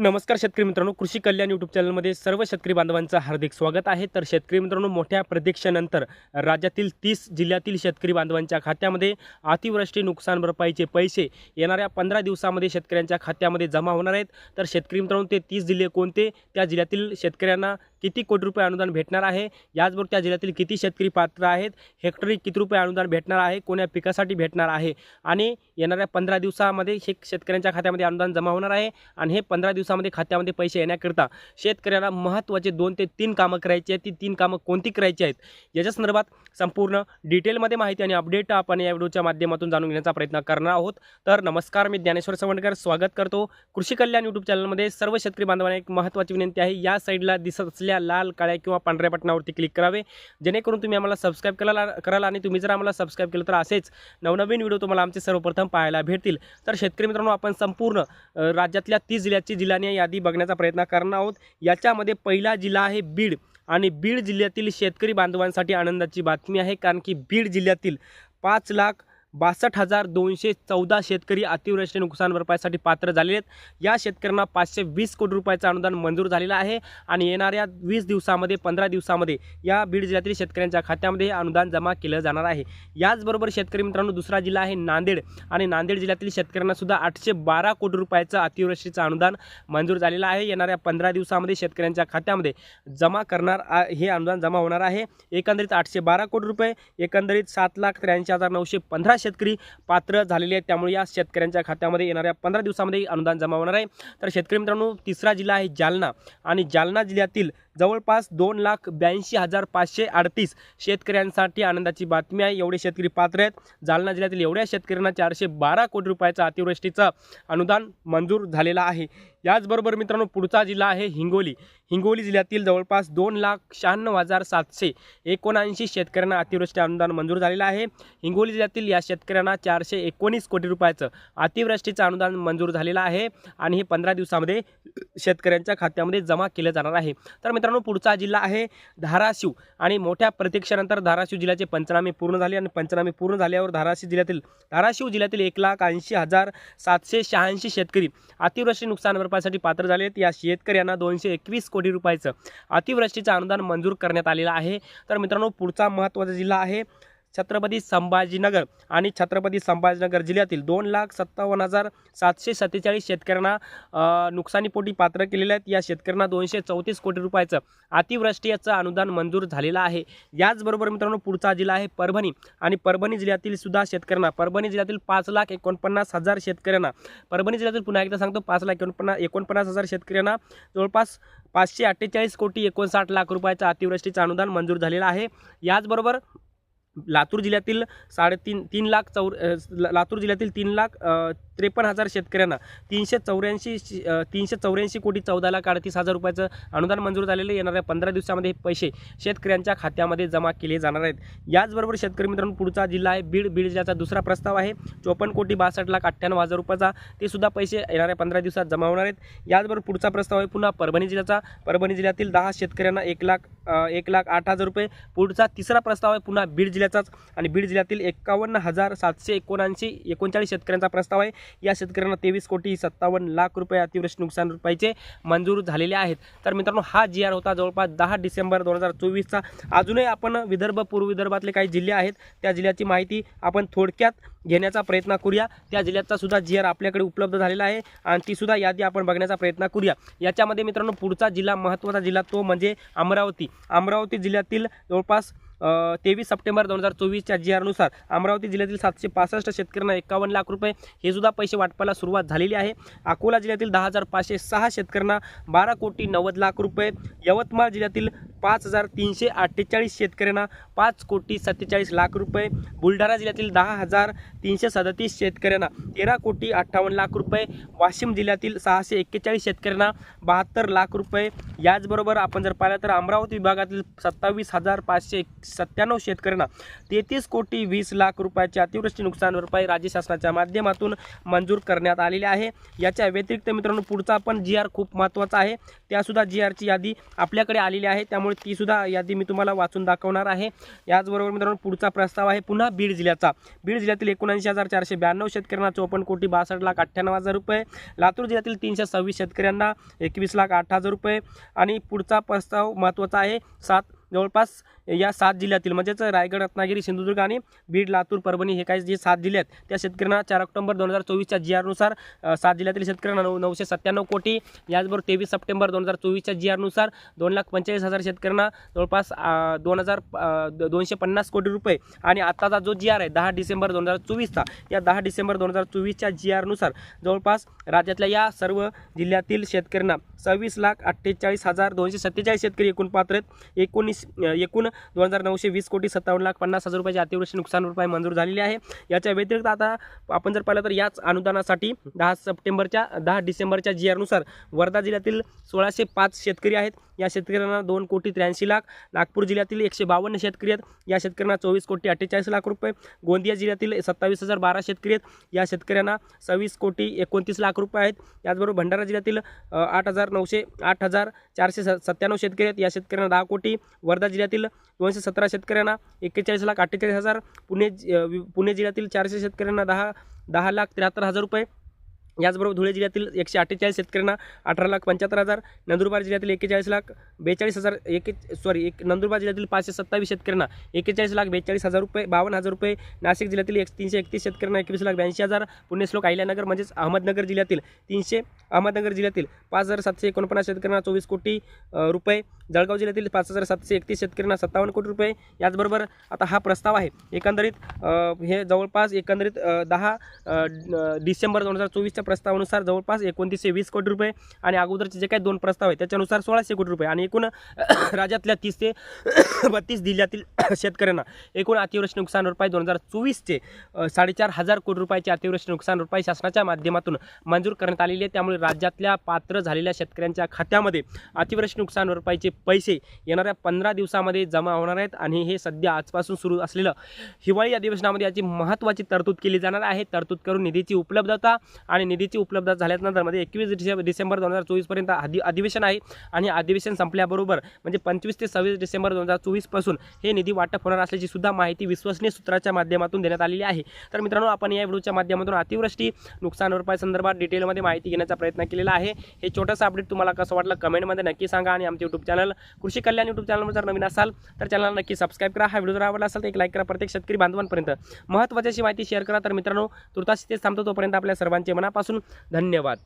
नमस्कार शेतकरी मित्रांनो कृषी कल्याण यूट्यूब चॅनलमध्ये सर्व शेतकरी बांधवांचं हार्दिक स्वागत आहे. तर शेतकरी मित्रांनो मोठ्या प्रतीक्षेनंतर राज्यातील तीस जिल्ह्यातील शेतकरी बांधवांच्या खात्यामध्ये अतिवृष्टी नुकसान भरपाईचे पैसे येणाऱ्या पंधरा दिवसामध्ये शेतकऱ्यांच्या खात्यामध्ये जमा होणार आहेत. तर शेतकरी मित्रांनो ते तीस जिल्हे कोणते? त्या जिल्ह्यातील शेतकऱ्यांना किती कोटी रुपये अनुदान भेटणार आहे? याचबरोबर त्या जिल्ह्यातील किती शेतकरी पात्र आहेत? हेक्टरी किती रुपये अनुदान भेटणार आहे? कोण्या पिकासाठी भेटणार आहे? आणि येणाऱ्या पंधरा दिवसामध्ये हे शेतकऱ्यांच्या खात्यामध्ये अनुदान जमा होणार आहे आणि हे पंधरा दिवसामध्ये खात्यामध्ये पैसे येण्याकरिता शेतकऱ्यांना महत्त्वाचे दोन ते तीन कामं करायची आहेत. ती तीन कामं कोणती करायची आहेत? याच्या संदर्भात संपूर्ण डिटेलमध्ये माहिती आणि अपडेट आपण या व्हिडिओच्या माध्यमातून जाणून घेण्याचा प्रयत्न करणार आहोत. तर नमस्कार मी ज्ञानेश्वर सवंडकर. स्वागत करतो. कृषी कल्याण यूट्यूब चॅनलमध्ये सर्व शेतकरी बांधवांना एक महत्त्वाची विनंती आहे. या साईडला दिसत असलेल्या लाल काळ्या किंवा पांढऱ्या बटनावरती क्लिक करावे. जेणेकरून तुम्ही आम्हाला सबस्क्राईब करायला कराल आणि तुम्ही जर आम्हाला सबस्क्राईब केलं तर असेच नवनवीन व्हिडिओ तुम्हाला आमचे सर्वप्रथम पाहायला भेटतील. तर शेतकरी मित्रांनो आपण संपूर्ण राज्यातल्या तीस जिल्ह्याची जिल्ह्याने यादी बघण्याचा प्रयत्न करणार आहोत. याच्यामध्ये पहिला जिल्हा आहे बीड आणि बीड जिल्ह्यातील शेतकरी बांधवांसाठी आनंदाची बातमी आहे कारण की बीड जिल्ह्यातील पाच लाख बासष्ट हजार दोनशे चौदा शेतकरी अतिवृष्टी नुकसान भरपाईसाठी पात्र झालेले आहेत. या शेतकऱ्यांना पाचशे वीस कोटी रुपयाचं अनुदान मंजूर झालेलं आहे आणि येणाऱ्या वीस दिवसामध्ये पंधरा दिवसामध्ये या बीड जिल्ह्यातील शेतकऱ्यांच्या खात्यामध्ये हे अनुदान जमा केलं जाणार आहे. याचबरोबर शेतकरी मित्रांनो दुसरा जिल्हा आहे नांदेड आणि नांदेड जिल्ह्यातील शेतकऱ्यांना सुद्धा आठशे बारा कोटी रुपयाचं अतिवृष्टीचं अनुदान मंजूर झालेलं आहे. येणाऱ्या पंधरा दिवसामध्ये शेतकऱ्यांच्या खात्यामध्ये जमा करणार हे अनुदान जमा होणार आहे. एकंदरीत आठशे बारा कोटी रुपये एकंदरीत सात लाख त्र्याऐंशी हजार नऊशे पंधरा शेतकरी पात्र झालेले आहेत. त्यामुळे या शेतकऱ्यांच्या खात्यामध्ये येणाऱ्या पंधरा दिवसामध्ये अनुदान जमा होणार आहे. तर शेतकरी मित्रांनो तिसरा जिल्हा आहे जालना. आणि जालना जिल्ह्यातील जवळपास दोन लाख ब्याऐंशी हजार पाचशे अडतीस शेतकऱ्यांसाठी आनंदाची बातमी आहे. एवढे शेतकरी पात्र आहेत. जालना जिल्ह्यातील एवढ्या शेतकऱ्यांना चारशे बारा कोटी रुपयाचा अतिवृष्टीचं अनुदान मंजूर झालेलं आहे. याचबरोबर मित्रांनो पुढचा जिल्हा आहे हिंगोली. हिंगोली जिल्ह्यातील जवळपास दोन लाख शहाण्णव हजार सातशे एकोणऐंशी शेतकऱ्यांना अतिवृष्टी अनुदान मंजूर झालेलं आहे. हिंगोली जिल्ह्यातील या शेतकऱ्यांना चारशे एकोणीस कोटी रुपयाचं अतिवृष्टीचं अनुदान मंजूर झालेलं आहे आणि हे पंधरा दिवसामध्ये शेतकऱ्यांच्या खात्यामध्ये जमा केलं जाणार आहे. तर मित्रांनो पुढचा जिल्हा आहे धाराशिव. आणि मोठ्या प्रतीक्षेनंतर धाराशिव जिल्ह्याचे पंचनामे पूर्ण झाले आणि पंचनामे पूर्ण झाल्यावर धाराशिव जिल्ह्यातील धाराशिव जिल्ह्यातील एक लाख ऐंशी हजार सातशे शहाऐंशी शेतकरी अतिवृष्टी नुकसान भरपाईसाठी पात्र झाले आहेत. या शेतकऱ्यांना दोनशे एकवीस कोटी रुपयाचं अतिवृष्टीचं अनुदान मंजूर करण्यात आलेलं आहे. तर मित्रांनो पुढचा महत्त्वाचा जिल्हा आहे छत्रपती संभाजीनगर आणि छत्रपती संभाजीनगर जिल्ह्यातील दोन लाख सत्तावन्न हजार सातशे सत्तेचाळीस शेतकऱ्यांना नुकसानीपोटी पात्र केलेले आहेत. या शेतकऱ्यांना दोनशे चौतीस कोटी रुपयाचं अतिवृष्टी याचं अनुदान मंजूर झालेलं आहे. याचबरोबर मित्रांनो पुढचा जिल्हा आहे परभणी आणि परभणी जिल्ह्यातील सुद्धा शेतकऱ्यांना परभणी जिल्ह्यातील पाच लाख एकोणपन्नास हजार शेतकऱ्यांना परभणी जिल्ह्यातील पुन्हा एकदा सांगतो पाच लाख एकोणपन्नास एकोणपन्नास हजार शेतकऱ्यांना जवळपास पाचशे अठ्ठेचाळीस कोटी एकोणसाठ लाख रुपयाचं अतिवृष्टीचं अनुदान मंजूर झालेलं आहे. याचबरोबर लातूर जिल्ह्यातील साडेतीन तीन लाख चौर लातूर जिल्ह्यातील तीन लाख त्रेपन्न हजार शेतकऱ्यांना तीनशे चौऱ्याऐंशी तीनशे चौऱ्याऐंशी कोटी चौदा लाख अडतीस हजार रुपयाचं अनुदान मंजूर झालेलं येणाऱ्या पंधरा दिवसामध्ये हे पैसे शेतकऱ्यांच्या खात्यामध्ये जमा केले जाणार आहेत. याचबरोबर शेतकरी मित्रांनो पुढचा जिल्हा आहे बीड. बीड जिल्ह्याचा दुसरा प्रस्ताव आहे. चोपन्न कोटी बासष्ट लाख अठ्ठ्याण्णव हजार रुपयाचा ते सुद्धा पैसे येणाऱ्या पंधरा दिवसात जमा होणार आहेत. याचबरोबर पुढचा प्रस्ताव आहे पुन्हा परभणी जिल्ह्याचा. परभणी जिल्ह्यातील दहा शेतकऱ्यांना एक लाख एक लाख आठ हजार रुपये. पुढचा तिसरा प्रस्ताव आहे पुन्हा बीड जिल्ह्याचाच. आणि बीड जिल्ह्यातील एकावन्न हजार सातशे एकोणऐंशी एकोणचाळीस शेतकऱ्यांचा प्रस्ताव आहे. या शेतकऱ्यांना तेवीस कोटी सत्तावन्न लाख रुपये अतिवृष्टी नुकसान रुपयाचे मंजूर झालेले आहेत. तर मित्रांनो हा जी आर होता जवळपास दहा डिसेंबर दोन हजार चोवीसचा. अजूनही आपण विदर्भ पूर्व विदर्भातले काही जिल्हे आहेत त्या जिल्ह्याची माहिती आपण थोडक्यात घेण्याचा प्रयत्न करूया. त्या जिल्ह्याचा सुद्धा जी आर आपल्याकडे उपलब्ध झालेला आहे आणि ती सुद्धा यादी आपण बघण्याचा प्रयत्न करूया. याच्यामध्ये मित्रांनो पुढचा जिल्हा महत्त्वाचा जिल्हा तो म्हणजे अमरावती. अमरावती जिल्ह्यातील जवळपास तेवीस सप्टेंबर दोन हजार चोवीसच्या जी आरनुसार अमरावती जिल्ह्यातील सातशे पासष्ट शेतकऱ्यांना एकावन्न लाख रुपये हे सुद्धा पैसे वाटपाला सुरुवात झालेली आहे. अकोला जिल्ह्यातील दहा हजार पाचशे सहा शेतकऱ्यांना बारा कोटी नव्वद लाख रुपये यवतमाळ जिल्ह्यातील पाच हजार तीनशे अठ्ठेचाळीस शेतकऱ्यांना पाच कोटी सत्तेचाळीस लाख रुपये बुलढाणा जिल्ह्यातील दहा हजार तीनशे सदतीस शेतकऱ्यांना तेरा कोटी अठ्ठावन्न लाख रुपये वाशिम जिल्ह्यातील सहाशे एक्केचाळीस शेतकऱ्यांना बहात्तर लाख रुपये. याचबरोबर आपण जर पाहिलं तर अमरावती विभागातील सत्तावीस हजार पाचशे सत्त्याण्णव शेतकऱ्यांना तेहतीस कोटी वीस लाख रुपयाची अतिवृष्टी नुकसान भरपाई राज्य शासनाच्या माध्यमातून मंजूर करण्यात आलेली आहे. याच्या व्यतिरिक्त मित्रांनो पुढचा पण जी आर खूप महत्त्वाचा आहे. त्यासुद्धा जी आरची यादी आपल्याकडे आलेली आहे. त्यामुळे तीसुद्धा यादी मी तुम्हाला वाचून दाखवणार आहे. याचबरोबर मित्रांनो पुढचा प्रस्ताव आहे पुन्हा बीड जिल्ह्याचा. बीड जिल्ह्यातील एकोणऐंशी हजार चारशे ब्याण्णव शेतकऱ्यांना चोपन्न कोटी बासष्ट लाख अठ्ठ्याण्णव हजार रुपये लातूर जिल्ह्यातील तीनशे सव्वीस शेतकऱ्यांना एकवीस लाख आठ हजार रुपये आणि पुढचा प्रस्ताव महत्त्वाचा आहे. सात जवळपास या सात जिल्ह्यातील म्हणजेच रायगड रत्नागिरी सिंधुदुर्ग आणि बीड लातूर परभणी हे काही जे सात जिल्हे आहेत त्या शेतकऱ्यांना चार ऑक्टोबर दोन हजार चोवीसच्या जी आरनुसार सात जिल्ह्यातील शेतकऱ्यांना नऊ नऊशे सत्त्याण्णव कोटी याचबरोबर तेवीस सप्टेंबर दोन हजार चोवीसच्या जी आरनुसार दोन लाख पंचेचाळीस हजार शेतकऱ्यांना जवळपास दोन हजार दोनशे पन्नास कोटी रुपये. आणि आत्ताचा जो जी आर आहे दहा डिसेंबर दोन हजार चोवीसचा या दहा डिसेंबर दोन हजार चोवीसच्या जी आरनुसार जवळपास राज्यातल्या या सर्व जिल्ह्यातील शेतकऱ्यांना सव्वीस लाख अठ्ठेचाळीस हजार दोनशे सत्तेचाळीस शेतकरी एकूण पात्र आहेत. एकोणीस एकूण दोन हजार नऊशे वीस कोटी सत्तावन्न लाख पन्नास हजार रुपयाची अतिवृष्टी नुकसान भरपाई मंजूर झालेली आहे. याच्या व्यतिरिक्त आता आपण जर पाहिलं तर याच अनुदानासाठी दहा सप्टेंबरच्या दहा डिसेंबरच्या जी आरनुसार वर्धा जिल्ह्यातील सोळाशे पाच शेतकरी आहेत. या शेतकऱ्यांना दोन कोटी त्र्याऐंशी लाख नागपूर जिल्ह्यातील एकशे बावन्न शेतकरी आहेत. या शेतकऱ्यांना चोवीस कोटी अठ्ठेचाळीस लाख रुपये गोंदिया जिल्ह्यातील सत्तावीस हजार बारा शेतकरी आहेत. या शेतकऱ्यांना सव्वीस कोटी एकोणतीस लाख रुपये आहेत. याचबरोबर भंडारा जिल्ह्यातील आठ हजार नऊशे आठ हजार चारशे स सत्त्याण्णव शेतकरी आहेत. या शेतकऱ्यांना दहा कोटी. वर्धा जिल्ह्यातील दोनशे सतरा शेतकऱ्यांना एक्केचाळीस लाख अठ्ठेचाळीस हजार. पुणे पुणे जिल्ह्यातील चारशे शेतकऱ्यांना दहा दहा लाख त्र्याहत्तर हजार रुपये. याचबरोबर धुळे जिल्ह्यातील एकशे अठ्ठेचाळीस शेतकऱ्यांना अठरा लाख पंच्याहत्तर हजार नंदुरबार जिल्ह्यातील एक्केचाळीस लाख बेचाळीस हजार एके सॉरी एक नंदुरबार जिल्ह्यातील पाचशे सत्तावीस शेतकऱ्यांना एक्केचाळीस लाख बेचाळीस हजार रुपये बावन्न हजार रुपये नाशिक जिल्ह्यातील एक तीनशे एकतीस शेतकऱ्यांना एकवीस लाख ब्याऐंशी हजार पुण्यश्लोक अहिल्यानगर म्हणजेच अहमदनगर जिल्ह्यातील तीनशे अहमदनगर जिल्ह्यातील पाच हजार सातशे एकोणपन्नास शेतकऱ्यांना चोवीस कोटी रुपये जळगाव जिल्ह्यातील पाच हजार सातशे एकतीस शेतकऱ्यांना सत्तावन्न कोटी रुपये याचबरोबर आता हा प्रस्ताव आहे एकंदरीत हे जवळपास एकंदरीत दहा डिसेंबर दोन हजार चोवीसच्या प्रस्तावानुसार जवळपास एकोणतीसशे वीस कोटी रुपये आणि अगोदरचे जे काही दोन प्रस्ताव आहेत त्याच्यानुसार सोळाशे कोटी रुपये. आणि एकूण राज्यातल्या तीस ते बत्तीस जिल्ह्यातील शेतकऱ्यांना एकूण अतिवृष्टी नुकसान भरपाई दोन हजार चोवीसचे साडेचार हजार कोटी रुपयाचे अतिवृष्टी नुकसान भरपाई शासनाच्या माध्यमातून मंजूर करण्यात आलेली आहे. त्यामुळे राज्यातल्या पात्र झालेल्या शेतकऱ्यांच्या खात्यामध्ये अतिवृष्टी नुकसान भरपाईचे पैसे येणाऱ्या पंधरा दिवसामध्ये जमा होणार आहेत आणि हे सध्या आजपासून सुरू असलेलं हिवाळी अधिवेशनामध्ये याची महत्त्वाची तरतूद केली जाणार आहे. तरतूद करून निधीची उपलब्धता आणि निधीची उपलब्धता झाल्यानंतरमध्ये एकवीस डिसेंबर डिसेंबर दोन हजार चोवीसपर्यंत अधि अधिवेशन आहे आणि अधिवेशन संपल्याबरोबर म्हणजे पंचवीस ते सव्वीस डिसेंबर दोन हजार चोवीसपासून हे निधी वाटप होणार असल्याची सुद्धा माहिती विश्वसनीय सूत्राच्या माध्यमातून देण्यात आलेली आहे. तर मित्रांनो आपण या व्हिडिओच्या माध्यमातून अतिवृष्टी नुकसान भरपाई संदर्भात डिटेलमध्ये माहिती घेण्याचा प्रयत्न केलेला आहे. हे छोटंसं अपडेट तुम्हाला कसं वाटलं कमेंटमध्ये नक्की सांगा आणि आमचे यूट्यूब चॅनल कृषी कल्याण यूट्यूब चॅनलवर जर नवीन असाल तर चॅनलला नक्की सबस्क्राईब करा. हा व्हिडिओ जर आवडला असेल तर एक लाईक करा. प्रत्येक शेतकरी बांधवांपर्यंत महत्त्वाची माहिती शेअर करा. तर मित्रांनो तुर्तास तेच थांबतो. तोपर्यंत आपल्या सर्वांचे मनापासून धन्यवाद.